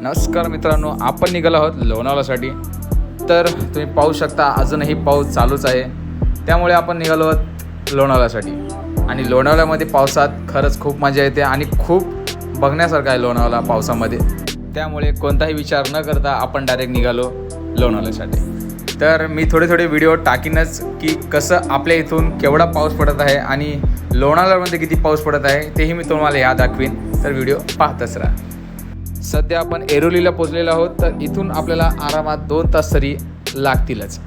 नमस्कार मित्रांनो आपण निघालो आहोत लोणावळ्यासाठी. तर तुम्ही पाहू शकता अजूनही पाऊस चालूच आहे. त्यामुळे आपण निघालो आहोत लोणावळ्यासाठी. आणि लोणावळ्यामध्ये पावसात खरंच खूप मजा येते आणि खूप बघण्यासारखं आहे लोणावळा पावसामध्ये. त्यामुळे कोणताही विचार न करता आपण डायरेक्ट निघालो लोणावळ्यासाठी. तर मी थोडे थोडे व्हिडिओ टाकीनच की कसं आपल्या इथून केवढा पाऊस पडत आहे आणि लोणावळ्यामध्ये किती पाऊस पडत आहे तेही मी तुम्हाला या दाखवीन. तर व्हिडिओ पाहतच राहा. सध्या आपण एरोलीला पोचलेलो आहोत तर इथून आपल्याला आरामात दोन तास तरी लागतीलच.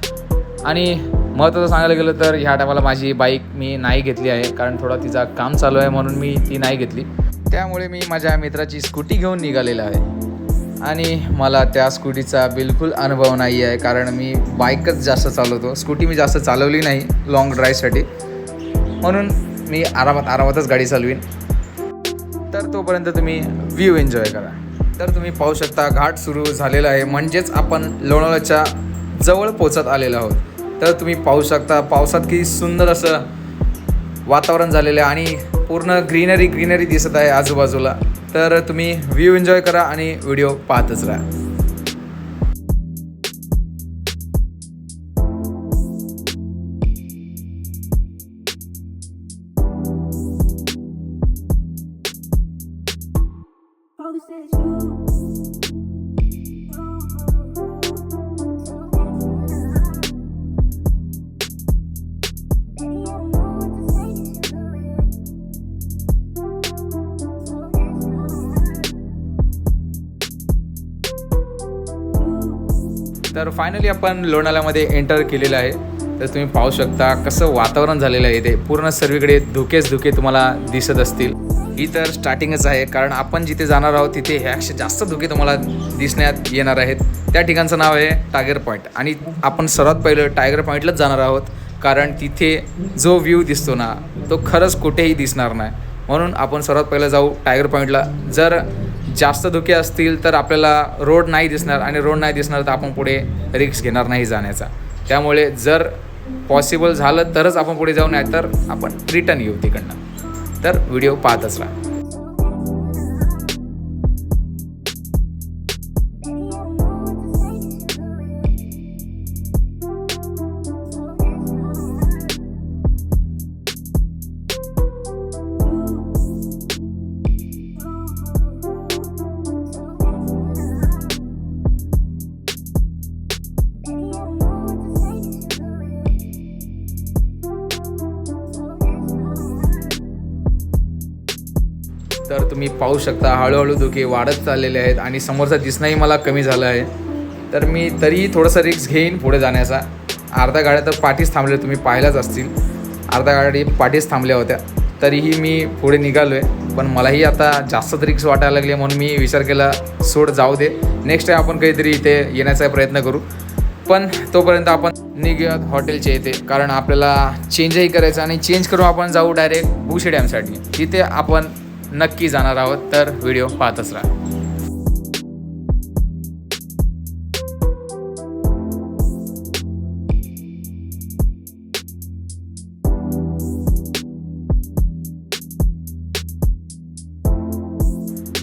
आणि महत्त्वाचं सांगायला गेलं तर ह्या टायमाला माझी बाईक मी नाही घेतली आहे कारण थोडा तिचा काम चालू आहे म्हणून मी ती नाही घेतली. त्यामुळे मी माझ्या मित्राची स्कूटी घेऊन निघालेला आहे. आणि मला त्या स्कूटीचा बिलकुल अनुभव नाही आहे कारण मी बाईकच जास्त चालवतो. स्कूटी मी जास्त चालवली नाही लाँग ड्राईव्हसाठी म्हणून मी आरामात आरामातच गाडी चालवीन. तर तोपर्यंत तुम्ही व्ह्यू एन्जॉय करा. तर तुम्ही पाहू शकता घाट सुरू झालेला आहे. म्हणजेच आपण लोणावळ्याच्या जवळ पोचत आलेलो आहोत. तर तुम्ही पाहू शकता पावसात किती सुंदर असं वातावरण झालेलं आहे आणि पूर्ण ग्रीनरी ग्रीनरी दिसत आहे आजूबाजूला. तर तुम्ही व्ह्यू एन्जॉय करा आणि व्हिडिओ पाहतच राहा. तर फायनली आपण लोणाल्यामध्ये एंटर केलेलं आहे. तर तुम्ही पाहू शकता कसं वातावरण झालेलं आहे इथे. पूर्ण सर्वीकडे धुकेच धुके तुम्हाला दिसत असतील. ही तर स्टार्टिंगच आहे कारण आपण जिथे जाणार आहोत तिथे ह्यापेक्षा जास्त धुके तुम्हाला दिसण्यात येणार आहेत. त्या ठिकाणचं नाव आहे टायगर पॉईंट आणि आपण सर्वात पहिलं टायगर पॉईंटलाच जाणार आहोत कारण तिथे जो व्ह्यू दिसतो ना तो खरंच कुठेही दिसणार नाही. म्हणून आपण सर्वात पहिलं जाऊ टायगर पॉईंटला जर जास्त धुके असतील तर आपल्याला रोड नाही दिसणार आणि रोड नाही दिसणार तर आपण पुढे रिक्स घेणार नाही जाण्याचा. त्यामुळे जर पॉसिबल झालं तरच आपण पुढे जाऊ नाही तर आपण रिटर्न येऊ तिकडनं. तर व्हिडिओ पाहतच राहा. तर तुम्ही पाहू शकता हळूहळू दुखे वाढत चाललेले आहेत आणि समोरचा दिसणंही मला कमी झालं आहे. तर मी तरीही थोडासा रिक्स घेईन पुढे जाण्याचा. अर्धा गाड्या तर पाठीच थांबले तुम्ही पाहिलाच असतील. अर्धा गाडी पाठीच थांबल्या होत्या. तरीही मी पुढे निघालो आहे पण मलाही आता जास्तच रिक्स वाटायला लागली म्हणून मी विचार केला सोड जाऊ दे. नेक्स्ट टाईम आपण काहीतरी इथे येण्याचा प्रयत्न करू. पण तोपर्यंत आपण निघूयात हॉटेलच्या इथे कारण आपल्याला चेंजही करायचं आणि चेंज करून आपण जाऊ डायरेक्ट बुशी डॅमसाठी तिथे आपण नक्की जाणार आहोत तर व्हिडिओ पाहतच राहा.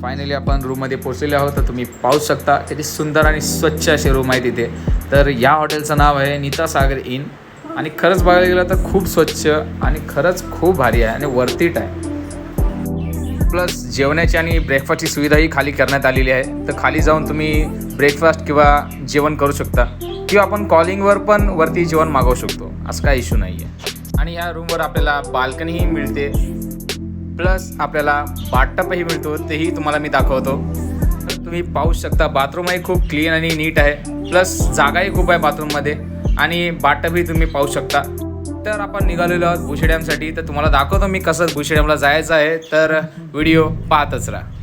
फायनली आपण रूममध्ये पोचलेले आहोत तर तुम्ही पाहू शकता किती सुंदर आणि स्वच्छ असे रूम आहे तिथे तर या हॉटेलचं नाव आहे नीता सागर इन आणि खरंच बघायला गेलं तर खूप स्वच्छ आणि खरंच खूप भारी आहे आणि वर्थिट आहे. प्लस जेवणाची आणि ब्रेकफास्टची सुविधाही खाली करण्यात आलेली आहे. तर खाली जाऊन तुम्ही ब्रेकफास्ट किंवा जेवण करू शकता. किंवा आपण कॉलिंगवर पण वरती जेवण मागवू शकतो. असं काही इश्यू नाही आहे आणि या रूमवर आपल्याला बाल्कनीही मिळते. प्लस आपल्याला बाटटपही मिळतो. तेही तुम्हाला मी दाखवतो. तुम्ही पाहू शकता बाथरूमही खूप क्लीन आणि नीट आहे. प्लस जागाही खूप आहे बाथरूममध्ये आणि बाटटपही तुम्ही पाहू शकता. तर आपण निघालेलो आहोत बुशी तर तुम्हाला दाखवतो मी कसं बुशी जायचं आहे. तर व्हिडिओ पाहतच राहा.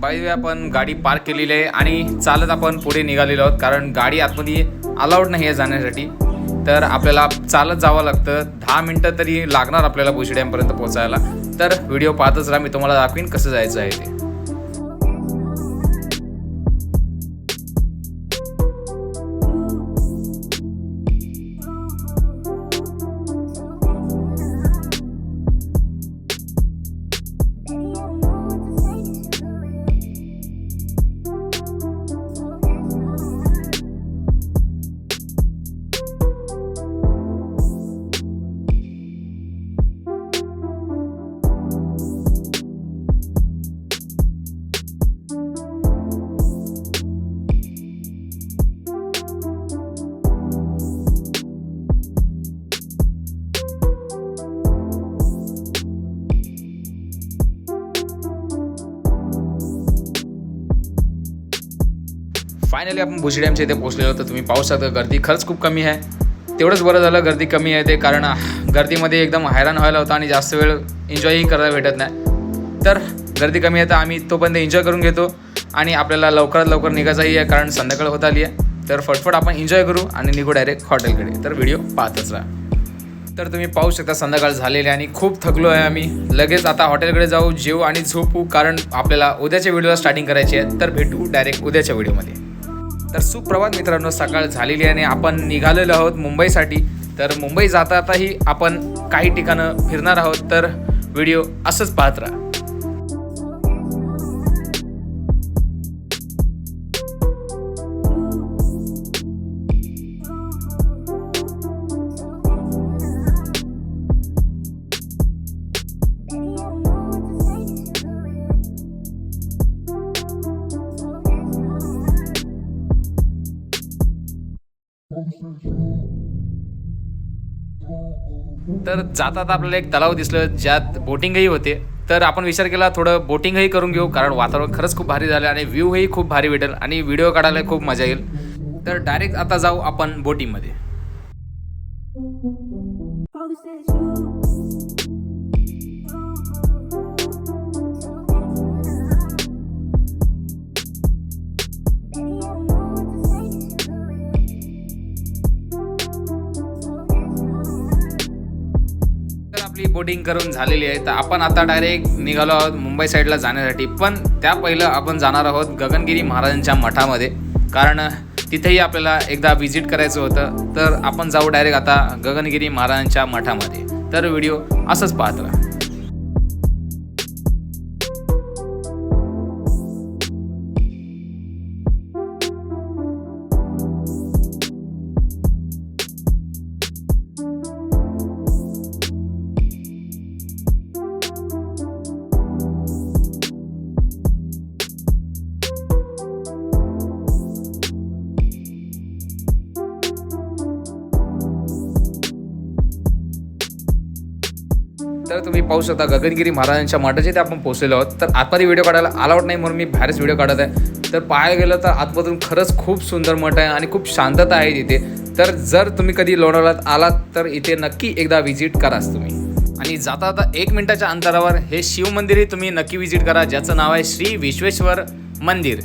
बाय आपण गाडी पार्क केलेली आहे आणि चालत आपण पुढे निघालेलो आहोत. कारण गाडी आतमध्ये अलाउड नाही आहे जाण्यासाठी. तर आपल्याला चालत जावं लागतं. दहा मिनटं तरी लागणार आपल्याला बुशी डॅमपर्यंत पोहोचायला. तर व्हिडिओ पाहतच राहा मी तुम्हाला दाखवीन कसं जायचं आहे ते. फायनली आपण भुशी डॅमच्या इथे पोहोचलेलो तर तुम्ही पाहू शकता गर्दी खरंच खूप कमी आहे. तेवढंच बरं झालं गर्दी कमी आहे ते कारण गर्दीमध्ये एकदम हैराण व्हायला होतं आणि जास्त वेळ एन्जॉयही करायला भेटत नाही. तर गर्दी कमी आहे तर आम्ही तोपर्यंत एन्जॉय करून घेतो आणि आपल्याला लवकरात लवकर निघायचंही आहे कारण संध्याकाळ होत आली आहे. तर फटफट आपण एन्जॉय करू आणि निघू डायरेक्ट हॉटेलकडे तर व्हिडिओ पाहतच राहा. तर तुम्ही पाहू शकता संध्याकाळ झालेली आहे आणि खूप थकलो आहे आम्ही. लगेच आता हॉटेलकडे जाऊ जेऊ आणि झोपू कारण आपल्याला उद्याच्या व्हिडिओला स्टार्टिंग करायची आहे. तर भेटू डायरेक्ट उद्याच्या व्हिडिओमध्ये तर सुप्रभात मित्रांनो सकाळ झालेली आहे आणि आपण निघालेलो आहोत मुंबईसाठी. तर मुंबई जाता आताही आपण काही ठिकाणं फिरणार आहोत तर व्हिडिओ असंच पाहत राहा. तर जातात आपल्याला एक तलाव दिसलं ज्यात बोटिंगही होते. तर आपण विचार केला थोडं बोटिंगही करून घेऊ कारण वातावरण खरंच खूप भारी झालं आणि व्ह्यूही खूप भारी भेटेल आणि व्हिडिओ काढायला खूप मजा येईल. तर डायरेक्ट आता जाऊ आपण बोटिंगमध्ये. बोटिंग करून झालेली आहे. तर आपण आता डायरेक्ट निघालो आहोत मुंबई साईडला जाण्यासाठी. पण त्या पहिलं आपण जाणार आहोत गगनगिरी महाराजांच्या मठामध्ये. कारण तिथेही आपल्याला एकदा व्हिजिट करायचं होतं. तर आपण जाऊ डायरेक्ट आता गगनगिरी महाराजांच्या मठामध्ये. तर व्हिडिओ असंच पाहत राहा. तर तुम्ही पाहू शकता गगनगिरी महाराजांच्या मठाचे ते आपण पोहोचलेलो आहोत. तर आतमध्ये व्हिडिओ काढायला अलाउड नाही म्हणून मी बाहेरच व्हिडिओ काढत आहे. तर पाहायला गेलं तर आतमधून खरंच खूप सुंदर मठ आहे आणि खूप शांतता आहे तिथे. तर जर तुम्ही कधी लोणावळ्यात आलात तर इथे नक्की एकदा व्हिजिट कराच तुम्ही. आणि जाता आता एक मिनिटाच्या अंतरावर हे शिव मंदिरही तुम्ही नक्की व्हिजिट करा ज्याचं नाव आहे श्री विश्वेश्वर मंदिर.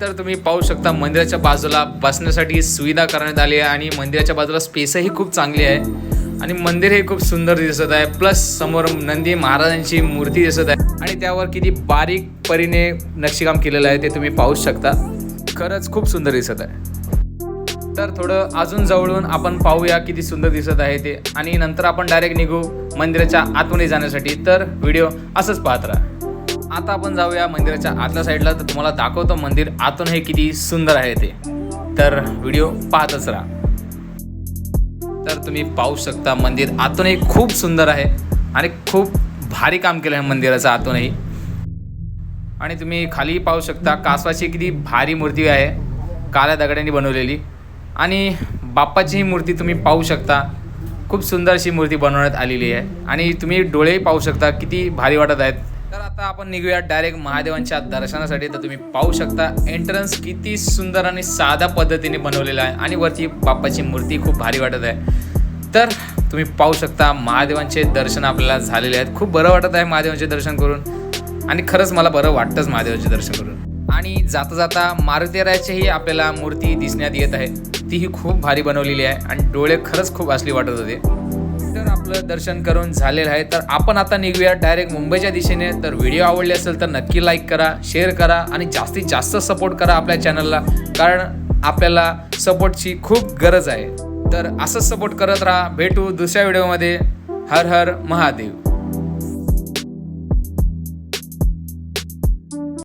तर तुम्ही पाहू शकता मंदिराच्या बाजूला बसण्यासाठी सुविधा करण्यात आली आहे आणि मंदिराच्या बाजूला स्पेसही खूप चांगली आहे. आणि मंदिर हे खूप सुंदर दिसत आहे. प्लस समोर नंदी महाराजांची मूर्ती दिसत आहे. आणि त्यावर किती बारीक परीने नक्षीकाम केलेलं आहे ते तुम्ही पाहू शकता. खरंच खूप सुंदर दिसत आहे. तर थोडं अजून जवळून आपण पाहूया किती सुंदर दिसत आहे ते. आणि नंतर आपण डायरेक्ट निघू मंदिराच्या आतमध्ये जाण्यासाठी. तर व्हिडिओ असंच पाहत राहा. आता आपण जाऊया मंदिराच्या आतल्या साईडला तर तुम्हाला दाखवतो मंदिर आतून हे किती सुंदर आहे ते. तर व्हिडिओ पाहतच राहा. तर तुम्ही पाहू शकता मंदिर आतूनही खूप सुंदर आहे आणि खूप भारी काम केलं आहे मंदिराचं आतूनही. आणि तुम्ही खाली पाहू शकता कासवाची किती भारी मूर्ती आहे. काळ्या दगडांनी बनवलेली. आणि बाप्पाचीही मूर्ती तुम्ही पाहू शकता. खूप सुंदर अशी मूर्ती बनवण्यात आलेली आहे. आणि तुम्ही डोळेही पाहू शकता किती भारी वाटत आहेत. तर आता आपण निघूया डायरेक्ट महादेवांच्या दर्शनासाठी. तर तुम्ही पाहू शकता एंट्रन्स किती सुंदर आणि साध्या पद्धतीने बनवलेला आहे. आणि वरती बाप्पाची मूर्ती खूप भारी वाटत आहे. तर तुम्ही पाहू शकता महादेवांचे दर्शन आपल्याला झालेले आहेत. खूप बरं वाटत आहे महादेवांचे दर्शन करून. आणि खरंच मला बरं वाटतंच महादेवाचे दर्शन करून. आणि जाता जाता मारुतीरायाचीही आपल्याला मूर्ती दिसण्यात येत आहे. तीही खूप भारी बनवलेली आहे. आणि डोळे खरंच खूप असली वाटत होते. आपलं दर्शन करून झालेलं आहे. तर आपण आता निघूया डायरेक्ट मुंबईच्या दिशेने. तर व्हिडिओ आवडले असेल तर नक्की लाईक करा शेअर करा आणि जास्तीत जास्त सपोर्ट करा आपल्या चॅनलला कारण आपल्याला सपोर्टची खूप गरज आहे. तर असंच सपोर्ट करत राहा. भेटू दुसऱ्या व्हिडिओमध्ये हर हर महादेव.